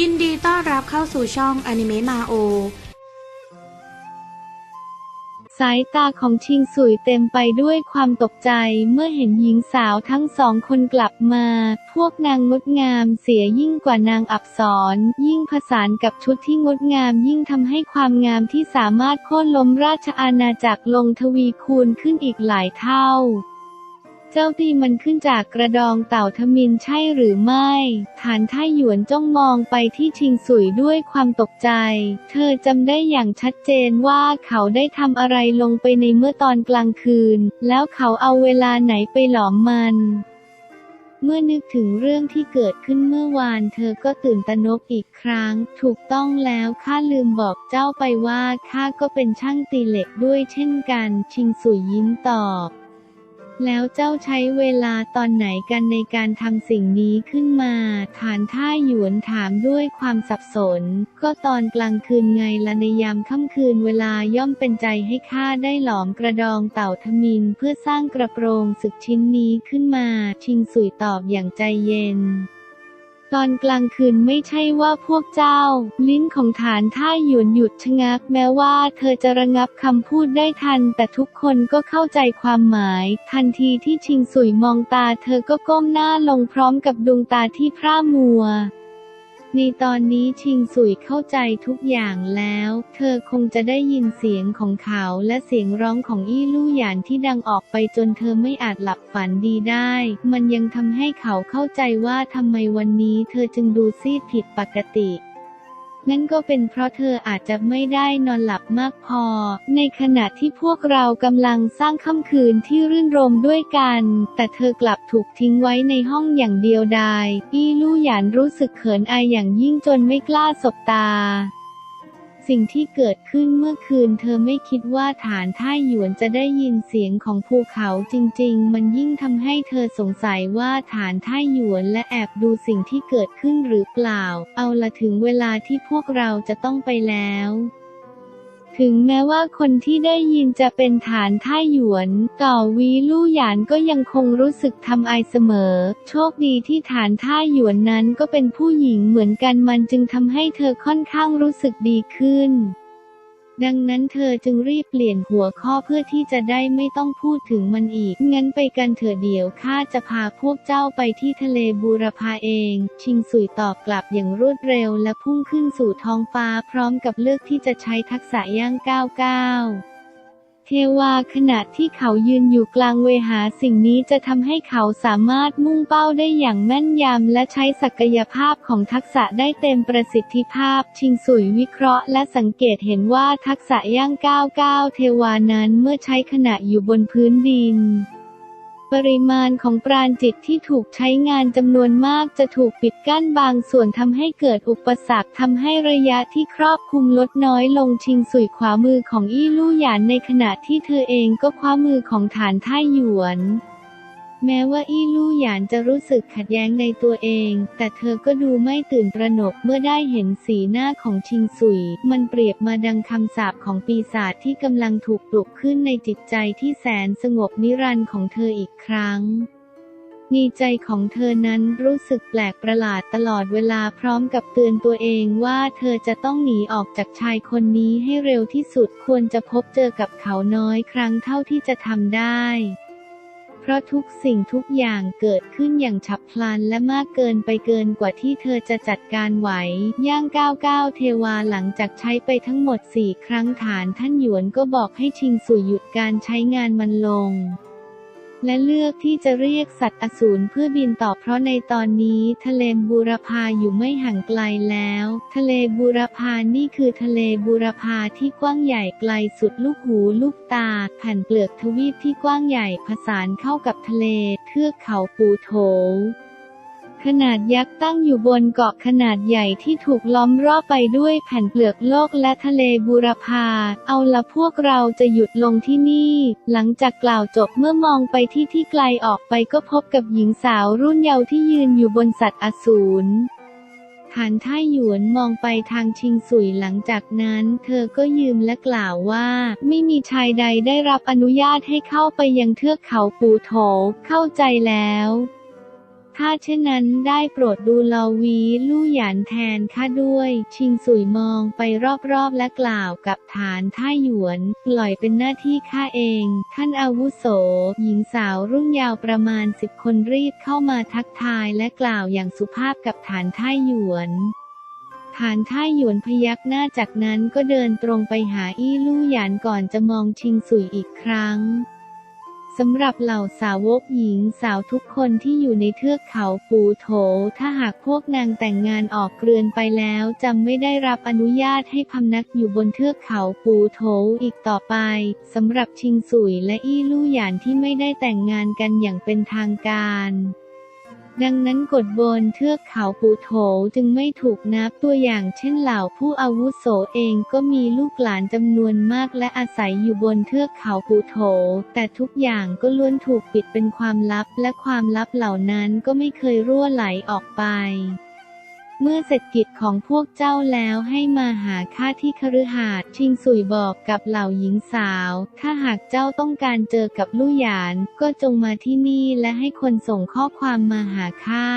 ยินดีต้อนรับเข้าสู่ช่องอนิเมะมาโอ สายตาของชิงสุยเต็มไปด้วยความตกใจเมื่อเห็นหญิงสาวทั้งสองคนกลับมา พวกนางงดงามเสียยิ่งกว่านางอับสรยิ่งผสานกับชุดที่งดงามยิ่งทำให้ความงามที่สามารถโค่นล้มราชอาณาจักรลงทวีคูณขึ้นอีกหลายเท่า เจ้าตีมันขึ้นจากกระดองเต่าทมินใช่หรือไม่ ฐานท่าหยวนจ้องมองไปที่ชิงสุยด้วยความตกใจ เธอจำได้อย่างชัดเจนว่าเขาได้ทำอะไรลงไปในเมื่อตอนกลางคืน แล้วเขาเอาเวลาไหนไปหลอมมันเมื่อนึกถึงเรื่องที่เกิดขึ้นเมื่อวานเธอก็ตื่นตระหนกอีกครั้ง ถูกต้องแล้วข้าลืมบอกเจ้าไปว่าข้าก็เป็นช่างตีเหล็กด้วยเช่นกัน ชิงสุยยิ้มตอบ แล้วเจ้าใช้เวลาตอนไหนกันในการทำสิ่งนี้ขึ้นมา ฐานท่าหยวนถามด้วยความสับสน ก็ตอนกลางคืนไงละในยามค่ำคืนเวลาย่อมเป็นใจให้ข้าได้หลอมกระดองเต่าทมินเพื่อสร้างกระโปรงศึกชิ้นนี้ขึ้นมา ชิงสุยตอบอย่างใจเย็น ตอนกลางคืนไม่ใช่ว่าพวกเจ้า ลิ้นของฐานท่าหยวนหยุดชะงัก แม้ว่าเธอจะระงับคำพูดได้ทัน แต่ทุกคนก็เข้าใจความหมาย ทันทีที่ชิงสุยมองตา เธอก็ก้มหน้าลงพร้อมกับดวงตาที่พร่ามัว ในตอนนี้ชิงสุยเข้าใจทุกอย่างแล้ว เธอคงจะได้ยินเสียงของเขาและเสียงร้องของอี้ลู่หยานที่ดังออกไปจนเธอไม่อาจหลับฝันดีได้ มันยังทำให้เขาเข้าใจว่าทำไมวันนี้เธอจึงดูซีดผิดปกติ นั่นก็เป็นเพราะเธออาจจะไม่ได้นอนหลับมากพอ ในขณะที่พวกเรากำลังสร้างค่ำคืนที่รื่นรมด้วยกัน แต่เธอกลับถูกทิ้งไว้ในห้องอย่างเดียวดาย อี้ลู่หยานรู้สึกเขินอายอย่างยิ่งจนไม่กล้าสบตา สิ่งที่เกิดขึ้นเมื่อคืนเธอไม่คิดว่าฐานท่าหยวนจะได้ยินเสียงของภูเขาจริงๆ มันยิ่งทำให้เธอสงสัยว่าฐานท่าหยวนและแอบดูสิ่งที่เกิดขึ้นหรือเปล่า เอาละถึงเวลาที่พวกเราจะต้องไปแล้ว ถึงแม้ว่าคนที่ได้ยินจะเป็นฐานท่าหยวน ต่อวีลู่หยานก็ยังคงรู้สึกทำอายเสมอ โชคดีที่ฐานท่าหยวนนั้นก็เป็นผู้หญิงเหมือนกันมันจึงทำให้เธอค่อนข้างรู้สึกดีขึ้น ดังนั้นเธอจึงรีบเปลี่ยนหัวข้อเพื่อที่จะได้ไม่ต้องพูดถึงมันอีก งั้นไปกันเถอะเดี๋ยวข้าจะพาพวกเจ้าไปที่ทะเลบูรพาเอง ชิงสุยตอบกลับอย่างรวดเร็วและพุ่งขึ้นสู่ท้องฟ้าพร้อมกับเลือกที่จะใช้ทักษะย่างก้าวก้าว เทวาขณะที่เขายืนอยู่กลางเวหาสิ่งนี้จะทำให้เขาสามารถมุ่งเป้าได้อย่างแม่นยำและใช้ศักยภาพของทักษะได้เต็มประสิทธิภาพ ชิงสุยวิเคราะห์และสังเกตเห็นว่าทักษะย่างก้าวก้าวเทวานั้นเมื่อใช้ขณะอยู่บนพื้นดิน ปริมาณของปราณจิตที่ถูกใช้งานจำนวนมากจะถูกปิดกั้นบางส่วนทำให้เกิดอุปสรรคทำให้ระยะที่ครอบคลุมลดน้อยลงชิงสุยขวามือของอี้ลู่หยานในขณะที่เธอเองก็คว้ามือของฐานท่าหยวน แม้ว่าอี้ลู่หยานจะรู้สึกขัดแย้งในตัวเอง แต่เธอก็ดูไม่ตื่นตระหนกเมื่อได้เห็นสีหน้าของชิงสุย มันเปรียบมาดังคำสาปของปีศาจที่กำลังถูกปลุกขึ้นในจิตใจที่แสนสงบนิรันดร์ของเธออีกครั้งในใจของเธอนั้นรู้สึกแปลกประหลาดตลอดเวลาพร้อมกับเตือนตัวเองว่าเธอจะต้องหนีออกจากชายคนนี้ให้เร็วที่สุดควรจะพบเจอกับเขาน้อยครั้งเท่าที่จะทำได้ เพราะทุกสิ่งทุกอย่างเกิดขึ้นอย่างฉับพลันและมากเกินไปเกินกว่าที่เธอจะจัดการไหว ย่างก้าวก้าวเทวาหลังจากใช้ไปทั้งหมดสี่ครั้งฐานท่านหยวนก็บอกให้ชิงสุยหยุดการใช้งานมันลง และเลือกที่จะเรียกสัตว์อสูรเพื่อบินต่อเพราะในตอนนี้ทะเลบูรพาอยู่ไม่ห่างไกลแล้ว ทะเลบูรพานี่คือทะเลบูรพาที่กว้างใหญ่ไกลสุดลูกหูลูกตา แผ่นเปลือกทวีปที่กว้างใหญ่ผสานเข้ากับทะเลเทือกเขาปูโถ ขนาดยักษ์ตั้งอยู่บนเกาะขนาดใหญ่ที่ถูกล้อมรอบไปด้วยแผ่นเปลือกโลกและทะเลบูรพา เอาละพวกเราจะหยุดลงที่นี่ หลังจากกล่าวจบเมื่อมองไปที่ที่ไกลออกไปก็พบกับหญิงสาวรุ่นเยาว์ที่ยืนอยู่บนสัตว์อสูรฐานท่าหยวนมองไปทางชิงสุยหลังจากนั้น เธอก็ยืมและกล่าวว่า ไม่มีชายใดได้รับอนุญาตให้เข้าไปยังเทือกเขาปูโถเข้าใจแล้ว ถ้าเช่นนั้นได้โปรดดูลอวีลู่หยานแทนข้าด้วย ชิงสุยมองไปรอบๆและกล่าวกับฐานท่าหยวนปล่อยเป็นหน้าที่ข้าเอง ท่านอาวุโส หญิงสาวรุ่นยาวประมาณสิบคนรีบเข้ามาทักทายและกล่าวอย่างสุภาพกับฐานท่าหยวนฐานท่าหยวนพยักหน้าจากนั้นก็เดินตรงไปหาอี้ลู่หยานก่อนจะมองชิงสุยอีกครั้ง สำหรับเหล่าสาวกหญิงสาวทุกคนที่อยู่ในเทือกเขาปูโถ ถ้าหากพวกนางแต่งงานออกเกลือนไปแล้วจำไม่ได้รับอนุญาตให้พำนักอยู่บนเทือกเขาปูโถอีกต่อไปสำหรับชิงสุยและอี้ลู่หยานที่ไม่ได้แต่งงานกันอย่างเป็นทางการ ดังนั้นกฎบนเทือกเขาปูโถจึงไม่ถูกนับตัวอย่างเช่นเหล่าผู้อาวุโสเองก็มีลูกหลานจำนวนมากและอาศัยอยู่บนเทือกเขาปูโถ แต่ทุกอย่างก็ล้วนถูกปิดเป็นความลับและความลับเหล่านั้นก็ไม่เคยรั่วไหลออกไป เมื่อเสร็จกิจของพวกเจ้าแล้วให้มาหาข้าที่คฤหาสน์ชิงสุยบอกกับเหล่าหญิงสาว ถ้าหากเจ้าต้องการเจอกับลู่หยาน ก็จงมาที่นี่และให้คนส่งข้อความมาหาข้า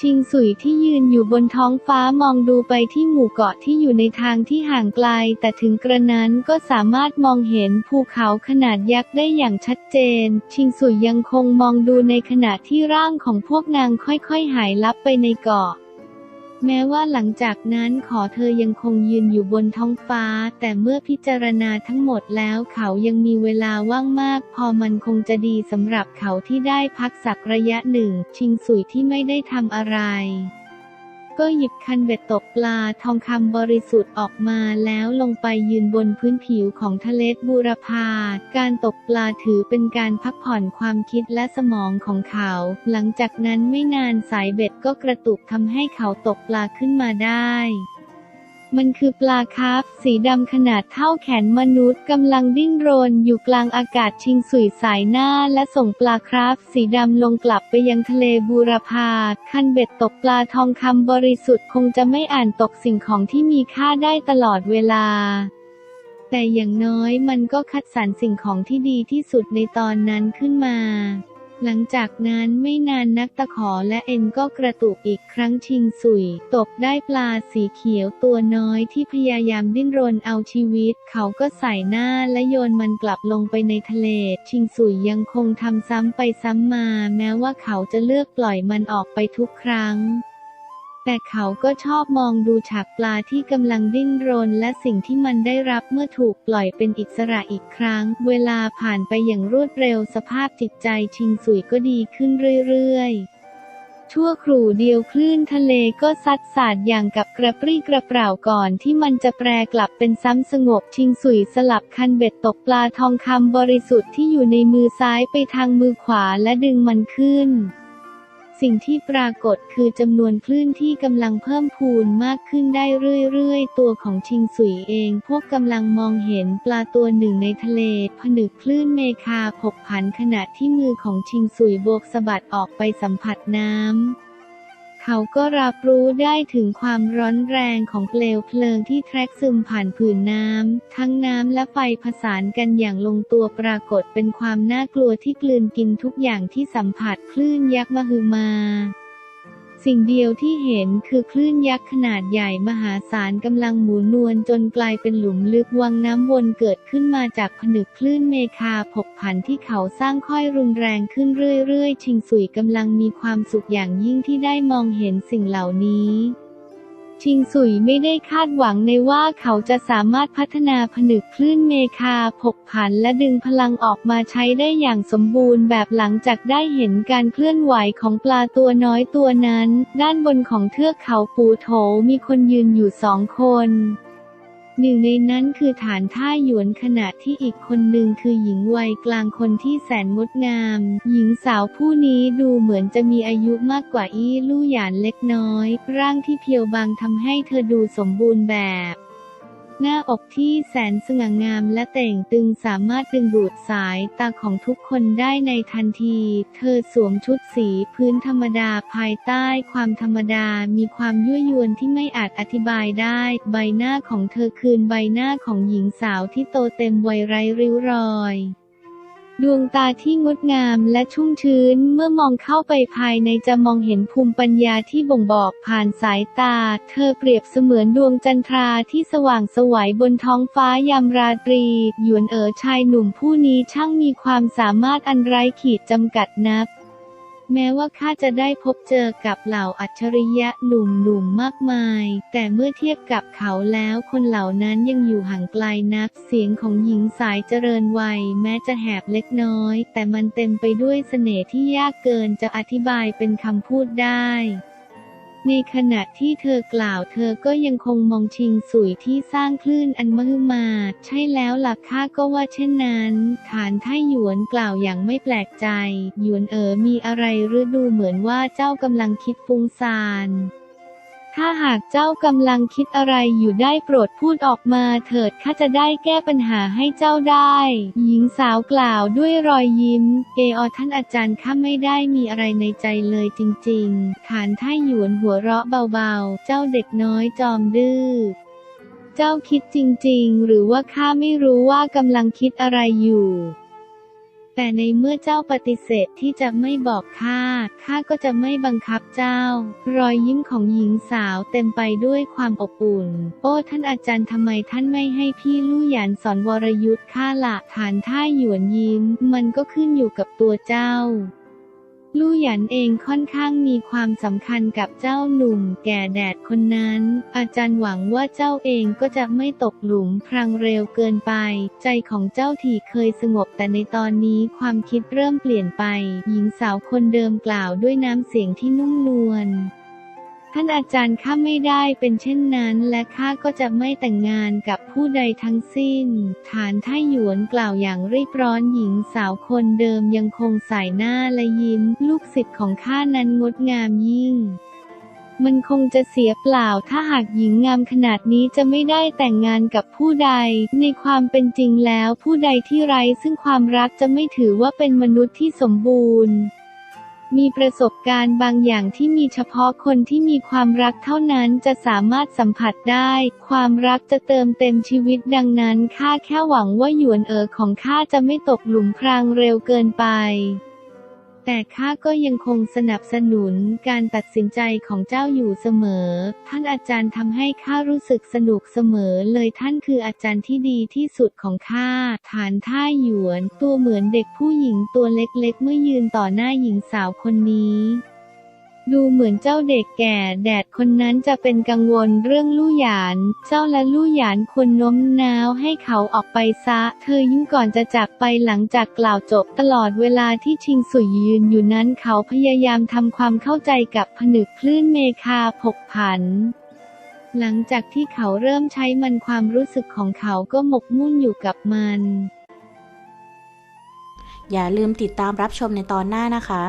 ชิงสุยที่ยืนอยู่บนท้องฟ้ามองดูไปที่หมู่เกาะที่อยู่ในทางที่ห่างไกล แต่ถึงกระนั้นก็สามารถมองเห็นภูเขาขนาดยักษ์ได้อย่างชัดเจน ชิงสุยยังคงมองดูในขณะที่ร่างของพวกนางค่อยๆ หายลับไปในเกาะ แม้ว่าหลังจากนั้นขอเธอยังคงยืนอยู่บนท้องฟ้า แต่เมื่อพิจารณาทั้งหมดแล้วเขายังมีเวลาว่างมาก พอมันคงจะดีสำหรับเขาที่ได้พักสักระยะหนึ่ง ชิงสุยที่ไม่ได้ทำอะไร ก็หยิบคันเบ็ดตกปลาทองคำบริสุทธิ์ออกมาแล้วลงไปยืนบนพื้นผิวของทะเลบูรพา การตกปลาถือเป็นการพักผ่อนความคิดและสมองของเขา หลังจากนั้นไม่นานสายเบ็ดก็กระตุกทำให้เขาตกปลาขึ้นมาได้ มันคือปลาคาร์ฟสีดำขนาดเท่าแขนมนุษย์กำลังดิ้นรนอยู่กลางอากาศชิงสุยสายหน้าและส่งปลาคราฟสีดำลงกลับไปยังทะเลบูรพาคันเบ็ดตกปลาทองคำบริสุทธิ์คงจะไม่อ่านตกสิ่งของที่มีค่าได้ตลอดเวลาแต่อย่างน้อยมันก็คัดสรรสิ่งของที่ดีที่สุดในตอนนั้นขึ้นมา หลังจากนั้นไม่นานนักตะขอและเอ็นก็กระตุกอีกครั้งชิงสุย ตกได้ปลาสีเขียวตัวน้อยที่พยายามดิ้นรนเอาชีวิต เขาก็ใส่หน้าและโยนมันกลับลงไปในทะเล ชิงสุยยังคงทำซ้ำไปซ้ำมา แม้ว่าเขาจะเลือกปล่อยมันออกไปทุกครั้ง แต่เขาก็ชอบมองดูฉากปลาที่กำลังดิ้นรนและสิ่งที่มันได้รับเมื่อถูกปล่อยเป็นอิสระอีกครั้ง เวลาผ่านไปอย่างรวดเร็วสภาพจิตใจชิงสุยก็ดีขึ้นเรื่อยๆชั่วครู่เดียวคลื่นทะเลก็ซัดสาดอย่างกับกระปรี้กระเปร่าก่อนที่มันจะแปรกลับเป็นซ้ำสงบชิงสุยสลับคันเบ็ดตกปลาทองคำบริสุทธิ์ที่อยู่ในมือซ้ายไปทางมือขวาและดึงมันขึ้น สิ่งที่ปรากฏคือจำนวนคลื่นที่กำลังเพิ่มพูนมากขึ้นได้เรื่อยๆ ตัวของชิงสุยเอง พวกกำลังมองเห็นปลาตัวหนึ่งในทะเล ผนึกคลื่นเมคาผกผันขณะที่มือของชิงสุยโบกสะบัดออกไปสัมผัสน้ำ เขาก็รับรู้ได้ถึงความร้อนแรงของเปลวเพลิงที่แทรกซึมผ่านผืนน้ำ ทั้งน้ำและไฟผสานกันอย่างลงตัวปรากฏเป็นความน่ากลัวที่กลืนกินทุกอย่างที่สัมผัสคลื่นยักษ์มหึมา สิ่งเดียวที่เห็นคือคลื่นยักษ์ขนาดใหญ่มหาศาลกำลังหมุนนวลจนกลายเป็นหลุมลึกวังน้ำวนเกิดขึ้นมาจากผนึกคลื่นเมคาผกผันที่เขาสร้างค่อยรุนแรงขึ้นเรื่อยๆ ชิงสุยกำลังมีความสุขอย่างยิ่งที่ได้มองเห็นสิ่งเหล่านี้ ชิงสุยไม่ได้คาดหวังในว่าเขาจะสามารถพัฒนาผนึกคลื่นเมคาผกผันและดึงพลังออกมาใช้ได้อย่างสมบูรณ์แบบหลังจากได้เห็นการเคลื่อนไหวของปลาตัวน้อยตัวนั้น ด้านบนของเทือกเขาปูโถมีคนยืนอยู่สองคน หนึ่งในนั้นคือฐานท่าหยวนขณะที่อีกคนหนึ่งคือหญิงวัยกลางคนที่แสนงดงาม หญิงสาวผู้นี้ดูเหมือนจะมีอายุมากกว่าอี้ลู่หยานเล็กน้อย ร่างที่เพียวบางทำให้เธอดูสมบูรณ์แบบ หน้าอกที่แสนสง่างามและเต่งตึงสามารถดึงดูดสายตาของทุกคนได้ในทันที เธอสวมชุดสีพื้นธรรมดาภายใต้ความธรรมดามีความยั่วยวนที่ไม่อาจอธิบายได้ ใบหน้าของเธอคืนใบหน้าของหญิงสาวที่โตเต็มวัยไร้ริ้วรอย ดวงตาที่งดงามและชุ่มชื้นเมื่อมองเข้าไปภายในจะมองเห็นภูมิปัญญาที่บ่งบอกผ่านสายตา เธอเปรียบเสมือนดวงจันทราที่สว่างสวัยบนท้องฟ้ายามราตรี หยวนเอ๋อชายหนุ่มผู้นี้ช่างมีความสามารถอันไร้ขีดจำกัดนับ แม้ว่าข้าจะได้พบเจอกับเหล่าอัจฉริยะหนุ่มๆมากมาย แต่เมื่อเทียบกับเขาแล้วคนเหล่านั้นยังอยู่ห่างไกลนัก เสียงของหญิงสายเจริญวัย แม้จะแหบเล็กน้อย แต่มันเต็มไปด้วยเสน่ห์ที่ยากเกินจะอธิบายเป็นคำพูดได้ ในขณะที่เธอกล่าวเธอก็ยังคงมองชิงสุยที่สร้างคลื่นอันมหึมา ใช่แล้วหลักข้าก็ว่าเช่นนั้น ฐานไทหยวนกล่าวอย่างไม่แปลกใจ หยวนเอ๋อมีอะไรหรือดูเหมือนว่าเจ้ากำลังคิดฟุ้งซ่าน ถ้าหากเจ้ากำลังคิดอะไรอยู่ได้โปรดพูดออกมาเถิดข้าจะได้แก้ปัญหาให้เจ้าได้ หญิงสาวกล่าวด้วยรอยยิ้ม เออท่านอาจารย์ข้าไม่ได้มีอะไรในใจเลยจริงๆ ฐานท่าหยวนหัวเราะเบาๆ เจ้าเด็กน้อยจอมดื้อเจ้าคิดจริงๆ หรือว่าข้าไม่รู้ว่ากำลังคิดอะไรอยู่ แต่ในเมื่อเจ้าปฏิเสธที่จะไม่บอกข้า ข้าก็จะไม่บังคับเจ้า รอยยิ้มของหญิงสาวเต็มไปด้วยความอบอุ่น โอ้ท่านอาจารย์ทำไมท่านไม่ให้พี่ลู่หยานสอนวรยุทธ์ข้าละฐานท่าหยวนยิ้ม มันก็ขึ้นอยู่กับตัวเจ้า ลู่หยันเองค่อนข้างมีความสำคัญกับเจ้าหนุ่มแก่แดดคนนั้น อาจารย์หวังว่าเจ้าเองก็จะไม่ตกหลุมพรางเร็วเกินไป ใจของเจ้าถี่เคยสงบแต่ในตอนนี้ความคิดเริ่มเปลี่ยนไป หญิงสาวคนเดิมกล่าวด้วยน้ำเสียงที่นุ่มนวล ท่านอาจารย์ข้าไม่ได้เป็นเช่นนั้นและข้าก็จะไม่แต่งงานกับผู้ใดทั้งสิ้น ฐานท่าหยวนกล่าวอย่างรีบร้อนหญิงสาวคนเดิมยังคงสายหน้าและยิ้ม ลูกศิษย์ของข้านั้นงดงามยิ่ง มันคงจะเสียเปล่าถ้าหากหญิงงามขนาดนี้จะไม่ได้แต่งงานกับผู้ใด ในความเป็นจริงแล้วผู้ใดที่ไร้ซึ่งความรักจะไม่ถือว่าเป็นมนุษย์ที่สมบูรณ์ มีประสบการณ์บางอย่างที่มีเฉพาะคนที่มีความรักเท่านั้นจะสามารถสัมผัสได้ ความรักจะเติมเต็มชีวิตดังนั้นข้าแค่หวังว่าหยวนเอ๋อของข้าจะไม่ตกหลุมพรางเร็วเกินไป แต่ข้าก็ยังคงสนับสนุนการตัดสินใจของเจ้าอยู่เสมอ ท่านอาจารย์ทำให้ข้ารู้สึกสนุกเสมอเลยท่านคืออาจารย์ที่ดีที่สุดของข้า ฐานท่าหยวน ตัวเหมือนเด็กผู้หญิงตัวเล็กๆ เมื่อยืนต่อหน้าหญิงสาวคนนี้ ดูเหมือนเจ้าเด็กแก่แดดคนนั้นจะเป็นกังวลเรื่องลู่หยาน เจ้าและลู่หยานควรโน้มน้าวให้เขาออกไปซะ เธอยิ่งก่อนจะจากไปหลังจากกล่าวจบตลอดเวลาที่ชิงสุยยืนอยู่นั้นเขาพยายามทำความเข้าใจกับผนึกคลื่นเมคาผกผันหลังจากที่เขาเริ่มใช้มันความรู้สึกของเขาก็หมกมุ่นอยู่กับมัน อย่าลืมติดตามรับชมในตอนหน้านะคะ